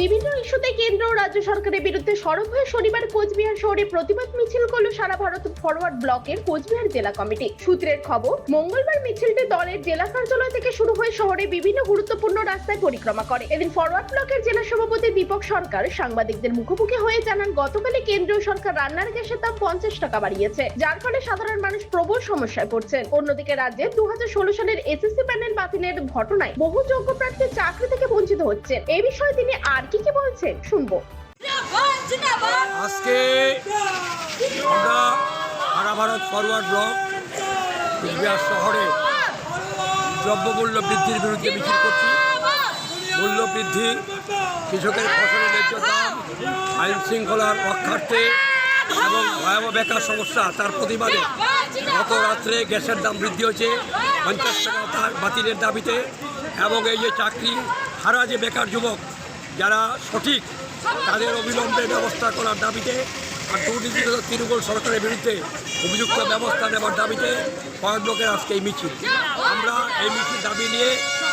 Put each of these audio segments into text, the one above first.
বিভিন্ন ইস্যুতে কেন্দ্র ও রাজ্য সরকারের বিরুদ্ধে সরব হয়ে শনিবার কোচবিহার শহরে প্রতিবাদ মিছিল করল সারা ভারত ফরওয়ার্ড ব্লকের কোচবিহার জেলা কমিটি। সূত্রের খবর, মঙ্গলবার মিছিলটি দলের জেলা কার্যালয় থেকে শুরু হয়ে শহরে বিভিন্ন গুরুত্বপূর্ণ রাস্তায় পরিক্রমা করে। এদিন ফরওয়ার্ড ব্লকের জেলা সভাপতি দীপক সরকার সাংবাদিকদের মুখোমুখি হয়ে জানান গতকালে কেন্দ্রীয় সরকার রান্নার গ্যাসের দাম পঞ্চাশ টাকা বাড়িয়েছে, যার ফলে সাধারণ মানুষ প্রবল সমস্যায় পড়ছেন অন্যদিকে রাজ্যে দু হাজার ষোলো সালের এসএসসি প্যানেল বাতিলের ঘটনায় বহু যোগ্য প্রার্থী চাকরি থেকে বঞ্চিত হচ্ছেন। এই বিষয়ে তিনি আর কি কি বলছেন শুনব। আজকে আমরা সারা ভারত ফরওয়ার্ড ব্লক কুচবিহার শহরে দ্রব্যমূল্য বৃদ্ধির বিরুদ্ধে মিছিল করছি। মূল্য বৃদ্ধি কৃষকের ফসলের ন্যায্য দাম আইন শৃঙ্খলার রক্ষার্থে এবং ভয়াবহ বেকার সমস্যা তার প্রতিবাদে গত রাত্রে গ্যাসের দাম বৃদ্ধি হয়েছে। পঞ্চাশ টাকা তার বাতিলের দাবিতে এবং এই যে চাকরি হারা যে বেকার যুবক যারা সঠিক তাদের অবিলম্বে ব্যবস্থা করার দাবিতে আর দুর্নীতিগত তৃণমূল সরকারের বিরুদ্ধে অভিযুক্ত ব্যবস্থা নেওয়ার দাবিতে কয়েক লোকের আজকে এই মিছিল। আমরা এই মিছিল দাবি নিয়ে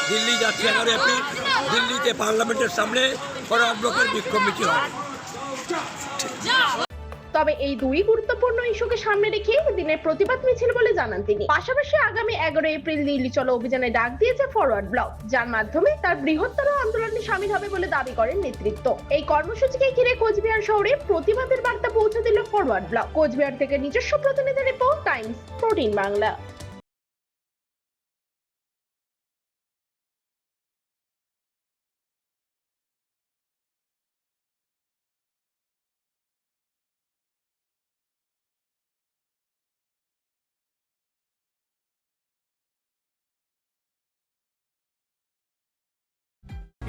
দিল্লি যাচ্ছি এগারো এপ্রিল। দিল্লিতে পার্লামেন্টের সামনে কয়েক লোকের বিক্ষোভ মিছিল। হবে তবে এই দুই গুরুত্বপূর্ণ ইস্যুকে সামনে রেখে দিনের প্রতিবাদ মিছিল বলে জানান তিনি। পাশাপাশি আগামী এগারো এপ্রিল দিল্লি চলো অভিযানে ডাক দিয়েছে ফরওয়ার্ড ব্লক, যার মাধ্যমে তার বৃহত্তর আন্দোলনে সামিল হবে বলে দাবি করেন নেতৃত্ব। এই কর্মসূচিকে ঘিরে কোচবিহার শহরে প্রতিবাদের বার্তা পৌঁছে দিল ফরওয়ার্ড ব্লক। কোচবিহার থেকে নিজস্ব প্রতিনিধি রিপোর্ট, টাইমস প্রোটিন বাংলা।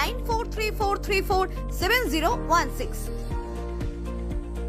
9434347016.